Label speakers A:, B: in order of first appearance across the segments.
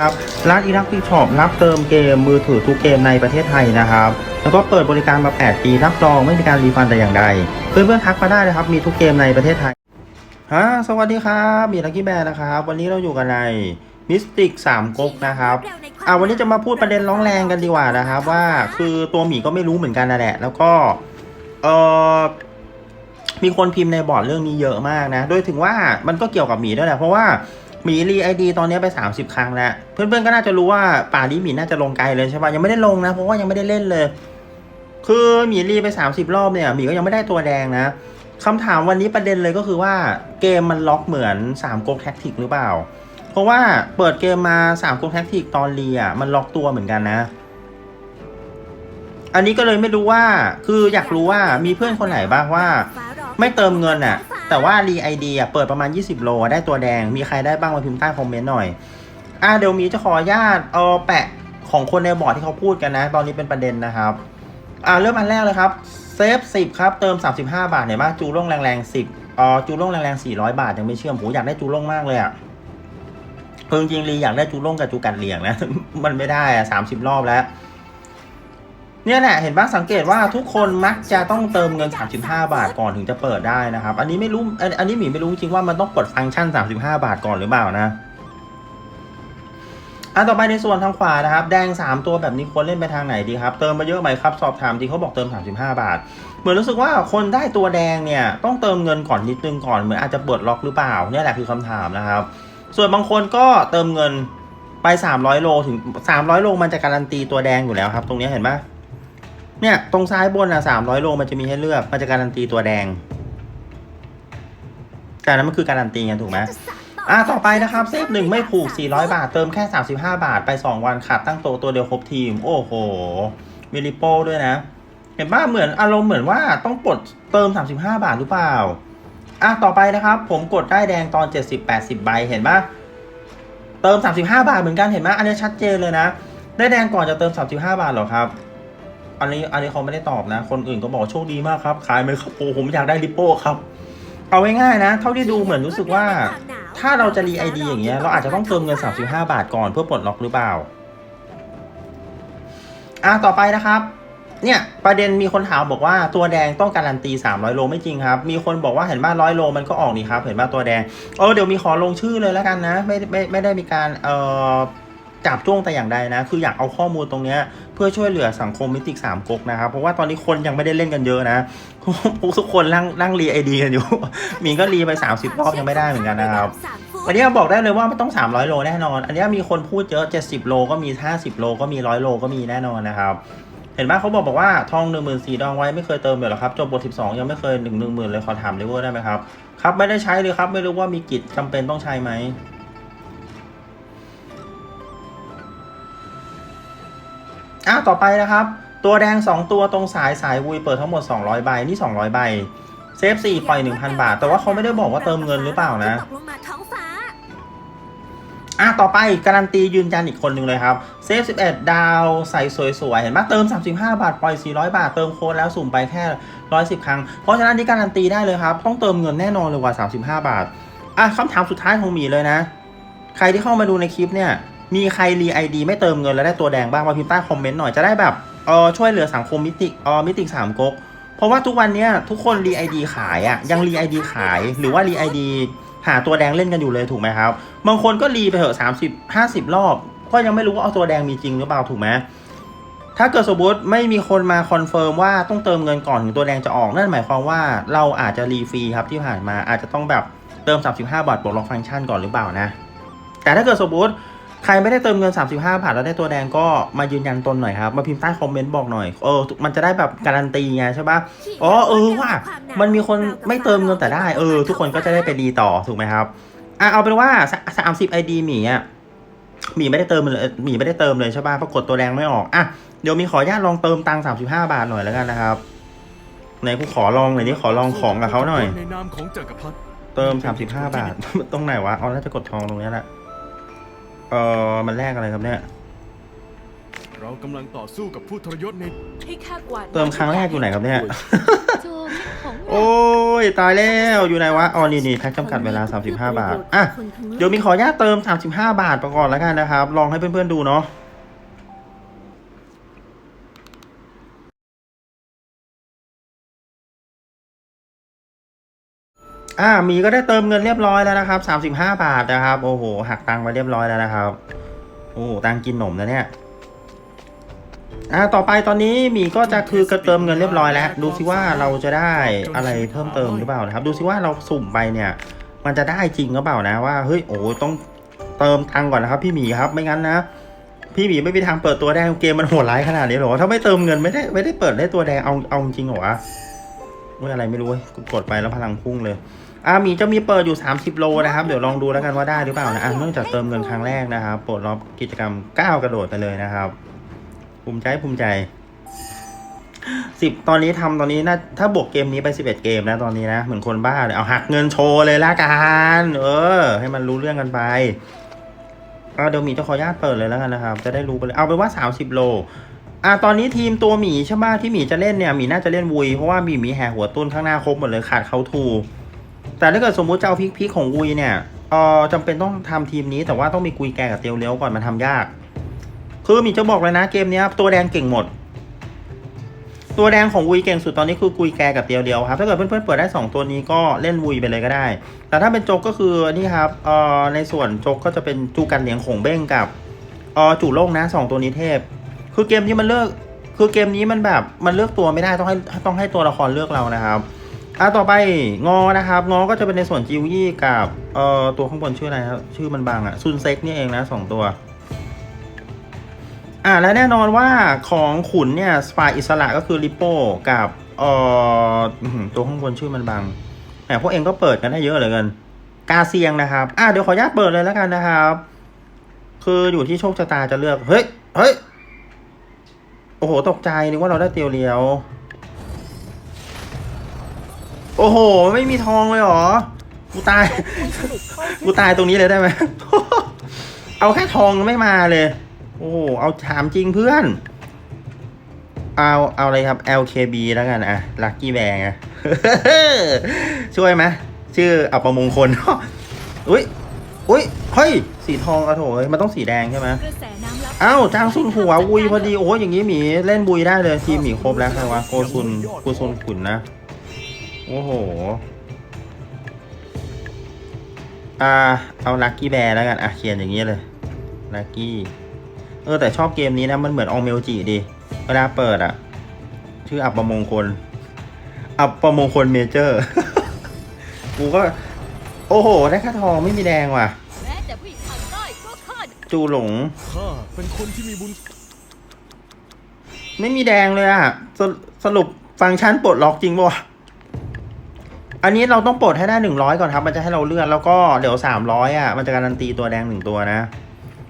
A: ครับร้านอีรักที่ช็อปรับเติมเกมมือถือทุกเกมในประเทศไทยนะครับ แล้วก็เปิดบริการมา 8 ปีรับรองไม่มีการรีฟันแต่อย่างใด เพื่อนๆทักมาได้นะครับ มีทุกเกมในประเทศไทยฮะสวัสดีครับมีลักกี้แบร์นะครับ วันนี้เราอยู่กันในมิสติกสามก๊กนะครับอ่าวันนี้จะมาพูดประเด็นร้องแรงกันดีกว่านะครับ ว่าคือตัวหมีก็ไม่รู้เหมือนกันนะแหละ แล้วก็เออมีคนพิมพ์ในบอร์ดเรื่องนี้เยอะมากนะ โดยถึงว่ามันก็เกี่ยวกับหมีด้วยแหละเพราะว่า หมีรีไอดีตอนนี้ไป 30 ครั้งแล้ว เพื่อนๆก็น่าจะรู้ว่าป่านี้หมีน่าจะลงไกลเลยใช่ป่ะยังไม่ได้ลงนะเพราะว่ายังไม่ได้เล่นเลย คือหมีรีไป 30 รอบเนี่ยหมีก็ยังไม่ได้ตัวแดงนะคำถามวันนี้ประเด็นเลยก็คือว่าเกมมันล็อกเหมือน3ก๊กแท็กติกหรือเปล่า เพราะว่าเปิดเกมมา3ก๊กแท็กติกตอนรีอะมันล็อกตัวเหมือนกันนะ อันนี้ก็เลยไม่รู้ว่าคืออยากรู้ว่ามีเพื่อนคนไหนบ้างว่า ไม่เติมเงินอะ แต่ว่ารีไอเดีอะเปิดประมาณ 20 โลได้ตัวแดง มีใครได้บ้างมาพิมพ์ใต้คอมเมนต์หน่อย อ่าเดี๋ยวมีจะขออนุญาตเอาแปะของคนในบอร์ดที่เขาพูดกันนะ ตอนนี้เป็นประเด็นนะครับ อ่าเริ่มอันแรกเลยครับเซฟ10ครับเติม 35 บาทเห็นไหมจูล่งแรงๆ10อ๋อจูล่งแรงๆ400 บาทยังไม่เชื่อมโหอยากได้จูล่งมากเลยอะเพิ่งจริงรีอยากได้จูล่งกับจูกัดเหลียงนะ มันไม่ได้อะ30รอบแล้ว เนี่ยแหละเห็นบ้างสังเกตว่าทุกคนมักจะต้องเติมเงิน 35 บาทก่อนถึงจะเปิดได้นะครับ อันนี้ไม่รู้อันนี้หมีไม่รู้จริงว่ามันต้องกดฟังก์ชัน 35 บาทก่อนหรือเปล่านะอันต่อไปในส่วนทางขวานะครับ แดง 3 ตัวแบบนี้ควรเล่นไปทางไหนดีครับ เติมมาเยอะไหมครับสอบถามจริงเขาบอกเติม 35 บาท เหมือนรู้สึกว่าคนได้ตัวแดงเนี่ยต้องเติมเงินก่อนนิดนึงก่อนเหมือนอาจจะเปิดล็อกหรือเปล่าเนี่ยแหละคือคำถามนะครับ ส่วนบางคนก็เติมเงินไป 300 โลถึง 300 โลมันจะการันตีตัวแดงอยู่แล้วครับ ตรงนี้เห็นไหม เนี่ยตรงซ้ายบนอะสามร้อยโลมันจะมีให้เลือกมันจะการันตีตัวแดง แต่นั้นมันคือการันตีไงถูกไหมอะต่อไปนะครับเซฟหนึ่งไม่ผูก 400 บาท เติมแค่ 35 บาทไป 2 วันขาดตั้งโตะตัวเดียวครบทีม โอ้โหมีริโป้ด้วยนะ เห็นป่ะเหมือนอารมณ์เหมือนว่าต้องปลดเติม 35 บาทหรือเปล่าอะต่อไปนะครับ ผมกดได้แดงตอน 70-80 ใบเห็นป่ะเติม 35 บาทเหมือนกันเห็นไหมอันนี้ชัดเจนเลยนะ ได้แดงก่อนจะเติม 35 บาทหรอครับ อันนี้อันนี้เขาไม่ได้ตอบนะ คนอื่นก็บอกโชคดีมากครับ ขายไหมครับโอ้ผมอยากได้ริปโป้ครับ เอาง่ายๆนะ เท่าที่ดูเหมือนรู้สึกว่า ถ้าเราจะรีไอดีอย่างเงี้ย เราอาจจะต้องเติมเงิน 35 บาทก่อนเพื่อปลดล็อกหรือเปล่า อะต่อไปนะครับ เนี่ยประเด็นมีคนถามบอกว่าตัวแดงต้องการันตี 300 โลไม่จริงครับ มีคนบอกว่าเห็นว่าร้อยโลมันก็ออกนี่ครับ เห็นว่าตัวแดงเออเดี๋ยวมีขอลงชื่อเลยแล้วกันนะ ไม่ไม่ไม่ได้มีการเอ่อ จับจ้วงแต่อย่างใดนะ คืออยากเอาข้อมูลตรงเนี้ยเพื่อช่วยเหลือสังคมมิติสามก๊กนะครับ เพราะว่าตอนนี้คนยังไม่ได้เล่นกันเยอะนะทุกคนนั่งนั่งรีไอดีกันอยู่ มีก็รีไป 30 รอบยังไม่ได้เหมือนกันนะครับอันนี้บอกได้เลยว่าไม่ต้อง 300 โลแน่นอน อันนี้มีคนพูดเยอะ 70 โลก็มี 50 โลก็มี 100 โลก็มีแน่นอนนะครับเห็นไหมเขาบอกบอกว่าทอง1 4 0 0 0ดองไว้ไม่เคยเติมเลยหรอครับจบบท12ยังไม่เคย1 1 0 0 0 0เลยขอถามเลเวอร์ได้ไหมครับครับ ไม่ได้ใช้เลยครับ ไม่รู้ว่ามีกิจจำเป็นต้องใช้ไหม อะต่อไปนะครับ ตัวแดง 2 ตัวตรงสายสายวุยเปิดทั้งหมด 200 ใบ นี่ 200 ใบ เซฟ4ปล่อย 1,000 บาท แต่ว่าเขาไม่ได้บอกว่าเติมเงินหรือเปล่านะ
B: ตกลงมาท้องฟ้า
A: อะต่อไปการันตียืนยันอีกคนหนึ่งเลยครับ เซฟ 11 ดาวใส่สวยๆ เห็นไหมเติม 35 บาท ปล่อย 400 บาท เติมโค้ดแล้วสุ่มไปแค่ 110 ครั้ง เพราะฉะนั้นนี่การันตีได้เลยครับ ต้องเติมเงินแน่นอนเลยกว่า 35 บาท อะคำถามสุดท้ายของหมีเลยนะ ใครที่เข้ามาดูในคลิปเนี่ย มีใครรีไอดีไม่เติมเงินแล้วได้ตัวแดงบ้างมาพิมพ์ใต้คอมเมนต์หน่อยจะได้แบบเออช่วยเหลือสังคมมิติเออมิติสามก๊กเพราะว่าทุกวันเนี้ยทุกคนรีไอดีขายอะ่ะยังรีไอดีขายหรือว่ารีไอดีหาตัวแดงเล่นกันอยู่เลยถูกไหมครับ บางคนก็รีไปเถอะสามสิบห้าสิบรอบ ก็ยังไม่รู้ว่าเอาตัวแดงมีจริงหรือเปล่าถูกไหมถ้าเกิดสมมติไม่มีคนมาคอนเฟิร์มว่าต้องเติมเงินก่อนถึงตัวแดงจะออกนั่นหมายความว่าเราอาจจะรีฟรีครับที่ผ่านมาอาจจะต้องแบบเติม 35 บาทบวกลอกฟังก์ชันก่อนหรือเปล่านะ แต่ถ้าเกิดสมมติ ใครไม่ได้เติมเงิน 35 บาทแล้วได้ตัวแดงก็มายืนยันตนหน่อยครับ มาพิมพ์ใต้คอมเมนต์บอกหน่อย เออ มันจะได้แบบการันตีไงใช่ปะอ๋อ เออว่ะมันมีคนไม่เติมเงินแต่ได้ เออ ทุกคนก็จะได้ไปดีต่อถูกไหมครับ อะ เอาเป็นว่าสามสิบไอดีหมีอะหมีไม่ได้เติมเลยหมีไม่ได้เติมเลยใช่ป่ะปรากฏตัวแดงไม่ออก อะ เดี๋ยวมีขออนุญาตลองเติมตังค์สามสิบห้าบาทหน่อยแล้วกันนะครับไหนกูขอลองหน่อยนี่ขอลองของกับเขาหน่อย
C: ในนามของจักรพรรดิ
A: เติมสามสิบห้าบาท ตรงไหนวะ เอาน่าจะกดทองตรงเนี้ยแหละ เออมันแลกอะไรครับเนี่ย
C: เรากำลังต่อสู้กับผู้ทรยศใน
B: ให้ข้ากวาด
A: เติมครั้งแรกอยู่ไหนครับเนี่ย
B: โจมของเรา
A: โอ้ยยตายแล้วอยู่ไหนวะอ๋อนี่นี่แพ็คจำกัดเวลา 35 บาท อะ เดี๋ยวมีขออนุญาตเติม 35 บาทไปก่อนแล้วกันนะครับ ลองให้เพื่อนๆดูเนาะ อ่ามีก็ได้เติมเงินเรียบร้อยแล้วนะครับ 35 บาทนะครับ โอ้โห หักตังค์ไปเรียบร้อยแล้วนะครับ โอ้โหตังค์กินหนมนะเนี่ยอ่าต่อไปตอนนี้มีก็จะคือกระเติมเงินเรียบร้อยแล้ว ดูซิว่าเราจะได้อะไรเพิ่มเติมหรือเปล่านะครับ ดูซิว่าเราสุ่มไปเนี่ย มันจะได้จริงหรือเปล่านะว่าเฮ้ยโอ้ต้องเติมตังค์ก่อนนะครับ พี่หมีครับไม่งั้นนะพี่หมีไม่มีทางเปิดตัวแดงเกมมันโหดร้ายขนาดนี้หรอถ้าไม่เติมเงินไม่ได้ไม่ได้เปิดได้ตัวแดงเอาเอาจริงเหรอ วะว่าอะไรไม่รู้เว้ยกูกดไปแล้วพลังพุ่งเลยอ่ามีจะมีเปิดอยู่ 30 โลนะครับ เดี๋ยวลองดูแล้วกันว่าได้หรือเปล่านะอะเนื่องจากเติมเงินครั้งแรกนะครับปลดล็อกกิจกรรมก้าวกระโดดไปเลยนะครับ ภูมิใจภูมิใจสิบตอนนี้ทำตอนนี้นะถ้าบวกเกมนี้ไปสิบเอ็ดเกมนะตอนนี้นะเหมือนคนบ้าเลยเอาหักเงินโชว์เลยละกันเออ ให้มันรู้เรื่องกันไปเอาเดี๋ยวมีจะขออนุญาตเปิดเลยแล้วกันนะครับ จะได้รู้ไปเลยเอาเป็นว่าสามสิบโล อะตอนนี้ทีมตัวหมีใช่ไหมที่หมีจะเล่นเนี่ยหมีน่าจะเล่นวุยเพราะว่าหมีมีแห่หัวต้นข้างหน้าครบหมดเลยขาดเขาทู แต่ถ้าเกิดสมมุติจะเอาพิกพิกของวุยเนี่ยเออจำเป็นต้องทำทีมนี้แต่ว่าต้องมีกุยแกกับเตียวเลี้ยวก่อนมันทำยาก คือหมีจะบอกเลยนะเกมนี้ตัวแดงเก่งหมด ตัวแดงของวุยเก่งสุดตอนนี้คือกุยแกกับเตียวเดียวครับถ้าเกิดเพื่อนๆเปิดได้ 2 ตัวนี้ก็เล่นวุยไปเลยก็ได้ แต่ถ้าเป็นโจกก็คือนี่ครับเอ่อในส่วนโจกก็จะเป็นจูกันเหลียงของเบ้งกับเอ่อจู่โล่งนะสองตัวนี้เทพ คือเกมนี้มันเลือก คือเกมนี้มันแบบมันเลือกตัวไม่ได้ต้องให้ต้องให้ตัวละครเลือกเรานะครับอะต่อไปงอนะครับ งอก็จะเป็นในส่วนจิวยี่กับเอ่อตัวข้างบนชื่ออะไรครับชื่อมันบางอะซุนเซ็กนี่เองนะสองตัวอ่าและแน่นอนว่าของขุนเนี่ยสปายอิสระก็คือริปโป้กับเอ่อตัวข้างบนชื่อมันบางแต่พวกเองก็เปิดกันได้เยอะเหลือเกินกาเซียงนะครับ อ่าเดี๋ยวขออนุญาตเปิดเลยแล้วกันนะครับ คืออยู่ที่โชคชะตาจะเลือก เฮ้ย เฮ้ย อ้โห ตกใจนึกว่าเราได้เตียวเลียว โอ้โห ไม่มีทองเลยหรอ กูตาย กูตายตรงนี้เลยได้ไหม เอาแค่ทองไม่มาเลย โอ้โห เอาถามจริงเพื่อน เอา เอาอะไรครับ LKB แล้วกันอะลัคกี้แบงอะช่วยไหมชื่ออัปมงคลอุ้ยอุ้ย เฮ้ย สีทองอะโถเอ้ยมันต้องสีแดงใช่ไหม
B: กระแสน้
A: อ้าวจางซุนหัววุยพอดีโอ้ยอย่างนี้หมีเล่นบุยได้เลยทีมหมีครบแล้วใครวะโกซุนโกซุนขุนนะ โอ้โห อ่า เอาลักกี้แบร์แล้วกันอะเขียนอย่างนี้เลยลักกี้เออแต่ชอบเกมนี้นะ มันเหมือนองเมลจิดี เวลาเปิดอะชื่ออับประมงคล อับประมงคลเมเจอร์ กูก็ โอ้โห ได้แค่ทองไม่มีแดงว่ะ จูหลง
C: ข้าเป็นคนที่มีบุญ
A: ไม่มีแดงเลยอะสรสรุปฟังก์ชันปลดล็อกจริงป่ะอันนี้เราต้องปลดให้ได้หนึ่งร้อยก่อนครับ มันจะให้เราเลื่อนแล้วก็เดี๋ยวสามร้อยอะ มันจะการันตีตัวแดงหนึ่งตัวนะ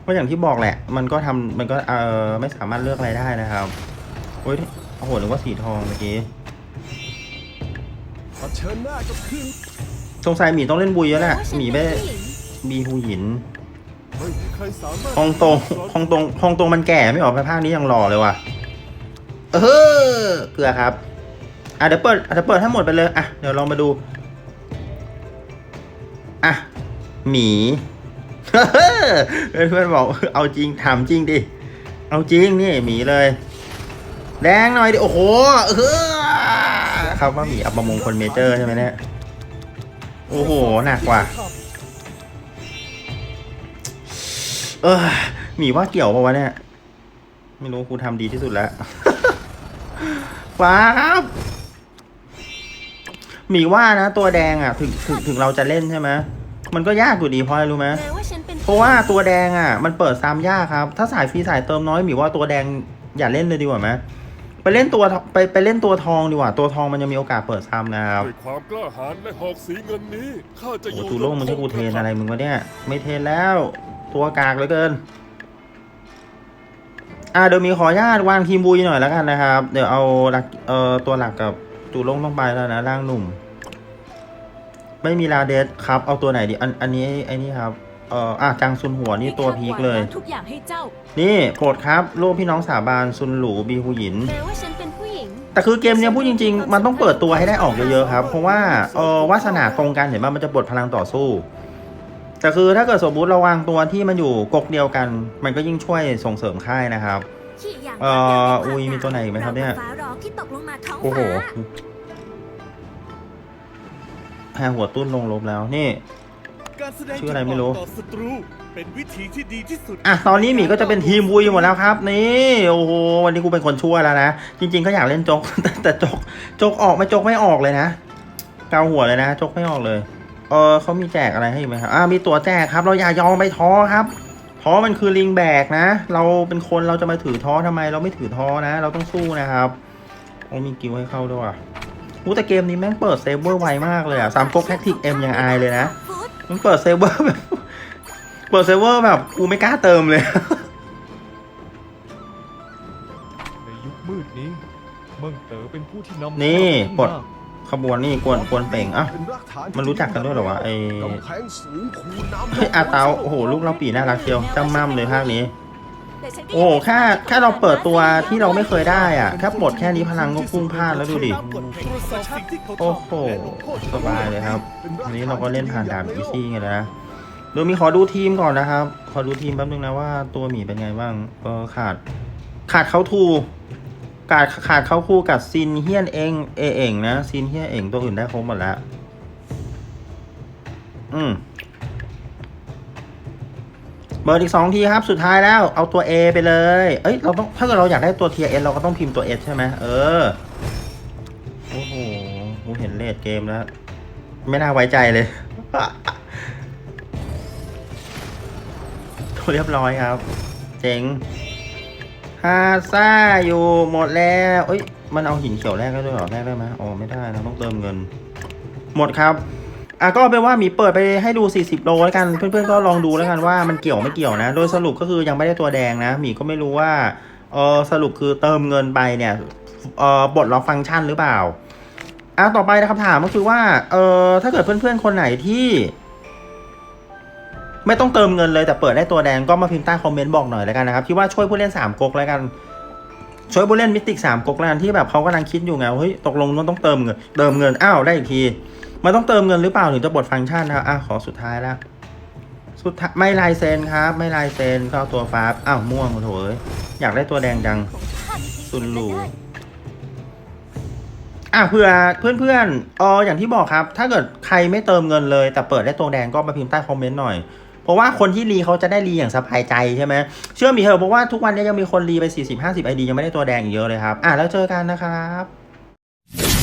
A: เพราะอย่างที่บอกแหละ มันก็ทำมันก็เออไม่สามารถเลือกอะไรได้นะครับโอ้ยโอ้โหนึกว่าสีทองเมื่อกี้
C: เผชิญหน้ากับคืน
A: สงสัยหมีต้องเล่นบุยแล้วแหละ
B: ว่าฉัน
A: หมี
B: เป็
A: ไม่
B: นผู้หญิง
A: บีฮูหยิน ฮองตงฮองตงฮองตงมันแก่ไม่ออกไปภาคนี้ยังหล่อเลยว่ะ เออเกลือครับ อะเดี๋ยวเปิดอะเดี๋ยวเปิดให้หมดไปเลย อะเดี๋ยวลองมาดู อะหมีเพื่อนเพื่อนๆบอกเอาจริงถามจริงดิ เอาจริงนี่หมีเลย แดงหน่อยดิ โอ้โห เออครับว่าหมีอัปมงคลเมเจอร์ใช่ไหมเนี่ย โอ้โห หนักว่ะ เออหมีว่าเกี่ยวปะวะเนี่ย ไม่รู้ครูทำดีที่สุดแล้วฟ้าครับหมีว่านะ ตัวแดงอะ ถึงถึงถึงเราจะเล่นใช่ไหมมันก็ยากอยู่ดีเพราะอะไรรู้ไหม
B: แม้ว่าฉันเป็น
A: เพราะว่าตัวแดงอะ มันเปิดซ้ำยากครับ ถ้าสายฟรีสายเติมน้อยหมีว่าตัวแดงอย่าเล่นเลยดีกว่าไหมไปเล่นตัวไปไปเล่นตัวทองดีกว่า ตัวทองมันยังมีโอกาสเปิดซ้ำนะครับ
D: ด้วยความกล้าหาญและหอกสีเงินนี้ข้าจะอ
A: โอ้
D: ยู่
A: ตูโล่งมันใช่กูเทรนอะไรมึงวะเนี่ย ไม่เทรนแล้ว ตัวกากเหลือเกิน อ่าเดี๋ยวมีขออนุญาตวางทีมบุยหน่อยแล้วกันนะครับ เดี๋ยวเอาหลักเอ่อตัวหลักกับตูโล่งต้องไปแล้วนะร่างหนุ่ม ไม่มีลาเดสครับ เอาตัวไหนดีอันอันนี้ไอ้นี่ครับเอ่ออะจังซุนหัวนี่ตัวพีคเลย
B: ทุกอย่างให้เจ้า
A: นี่โปรดครับลูกพี่น้องสาบานซุนหลูบีฮูหยิน
B: แม้ว่าฉันเป็นผู้หญิง
A: แต่คือเกมเนี้ยพูดจริง ๆ มันต้องเปิดตัวให้ได้ออกเยอะๆครับ เพราะว่าเออวาสนาตรงกันเห็นป่ะมันจะบดพลังต่อสู้ แต่คือถ้าเกิดสมมุติเราวางตัวที่มันอยู่กกเดียวกัน มันก็ยิ่งช่วยส่งเสริมค่ายนะครับ เอ่ออุ๊ยมีตัวไหนอีกไหมครับเนี่ย
E: ฟ้าร้องที่ตกลงมาท้อง
A: โอ้โห
E: ฟ้า
A: แพ้หัวตุ้นลงลบแล้วนี่
C: การแสดง
A: ชื่ออะไรไม่รู้
C: ต่อศัตรูเป็นวิธีที่ดีที่สุด
A: อะตอนนี้หมีก็จะเป็นทีมวุยหมดแล้วครับ นี่โอ้โหวันนี้กูเป็นคนชั่วแล้วนะ จริง ๆ ก็อยากเล่นจก แต่แต่จกจกออกไม่จกไม่ออกเลยนะเกาหัวเลยนะจกไม่ออกเลย เออเขามีแจกอะไรให้อีกไหมครับอ่ามีตัวแจกครับ เราอย่ายอมไปท้อครับท้อมันคือลิงแบกนะ เราเป็นคนเราจะมาถือท้อทำไม เราไม่ถือท้อนะ เราต้องสู้นะครับโอ้มีกิวให้เข้าด้วยว่ะอู้แต่เกมนี้แม่งเปิดเซฟเวอร์ไวมากเลยอะสามก๊กแท็กติกเอ็มยังอายเลยนะ
E: ฟุต
A: มันเปิดเซิร์ฟเวอร์แบบเปิดเซิร์ฟเวอร์แบบกูไม่กล้าเติมเลย
C: ในยุคมืดนี้เมืองเต๋อเป็นผู้ที่นำ
A: นี่
C: ทัพ
A: กด ขบวนนี่กวนกวนเป่งอะมันรู้จักกันด้วยเหรอวะไอ้
C: กำแพงสูงคูน้ำ
A: เฮ้ยอาเตาโอ้โหลูกเราปีน่ารักเชียวจ้ำม่ำเลยภาคนี้ โอ้โหแค่แค่เราเปิดตัวที่เราไม่เคยได้อะแค่ปลดแค่นี้พลังก็พุ่งพลาดแล้วดูดิโอ้โหสบายเลยครับ
C: ป็กฐ
A: อันนี้เราก็เล่นผ่านด่านอีซี่ไงนะเดี๋ยวมีขอดูทีมก่อนนะครับ ขอดูทีมแป๊บนึงนะว่าตัวหมีเป็นไงบ้างเออขาดขาดเขาทู ขาดขาดเขาคู่กับซินเฮียนเองเอเองนะซินเฮียนเองตัวอื่นได้ครบหมดแล้ว อืมเบิร์ดอีกสองทีครับ สุดท้ายแล้วเอาตัว A ไปเลย เอ้ยเราต้องถ้าเกิดเราอยากได้ตัว Tier S เราก็ต้องพิมพ์ตัว S ใช่ไหมเออ โอ้โหเห็นเลดเกมแล้ว ไม่น่าไว้ใจเลยเรียบร้อยครับ เจ๋งาซ่าอยู่หมดแล้วเอ้ย มันเอาหินเขียวแรกได้ด้วยเหรอแรกได้ไหมอ๋อไม่ได้นะต้องเติมเงิน หมดครับอะก็เป็นว่ามีเปิดไปให้ดู 40 โลแล้วกันเพื่อนๆก็ลองดูแล้วกันว่ามันเกี่ยวไม่เกี่ยวนะ โดยสรุปก็คือยังไม่ได้ตัวแดงนะหมีก็ไม่รู้ว่าเออสรุปคือเติมเงินไปเนี่ยเออบทล็อกฟังก์ชันหรือเปล่าอะต่อไปนะครับถามก็คือว่าเออถ้าเกิดเพื่อนๆคนไหนที่ ไม่ต้องเติมเงินเลยแต่เปิดได้ตัวแดงก็มาพิมพ์ใต้คอมเมนต์บอกหน่อยแล้วกันนะครับคิดว่าช่วยผู้เล่น3ก๊กแล้วกันช่วยผู้เล่นมิติกสามก๊กแล้วกันที่แบบเขากำลังคิดอยู่ไงเฮ้ยตกลงมันต้องเติมเงินเติมเงินอ้าวได้อีกทีมันต้องเติมเงินหรือเปล่าถึงจะบดฟังก์ชันนะครับอะขอสุดท้ายแล้วสุดท้ายไม่ลายเซ็นครับ ไม่ลายเซ็นเข้าตัวฟ้าอ้าวม่วงโถเอ้ยอยากได้ตัวแดงจัง
B: ของข้าเพียง
A: สุนหรูอะเผื่อเพื่อนๆอออย่างที่บอกครับ ถ้าเกิดใครไม่เติมเงินเลย แต่เปิดได้ตัวแดงก็มาพิมพ์ใต้คอมเมนต์หน่อย เพราะว่าคนที่รีเขาจะได้รีอย่างสบายใจใช่ไหมเชื่อมีเถอะเพราะว่าทุกวันนี้ยังมีคนรีไป 40-50ไอดียังไม่ได้ตัวแดงอีกเยอะเลยครับ อะแล้วเจอกันนะครับ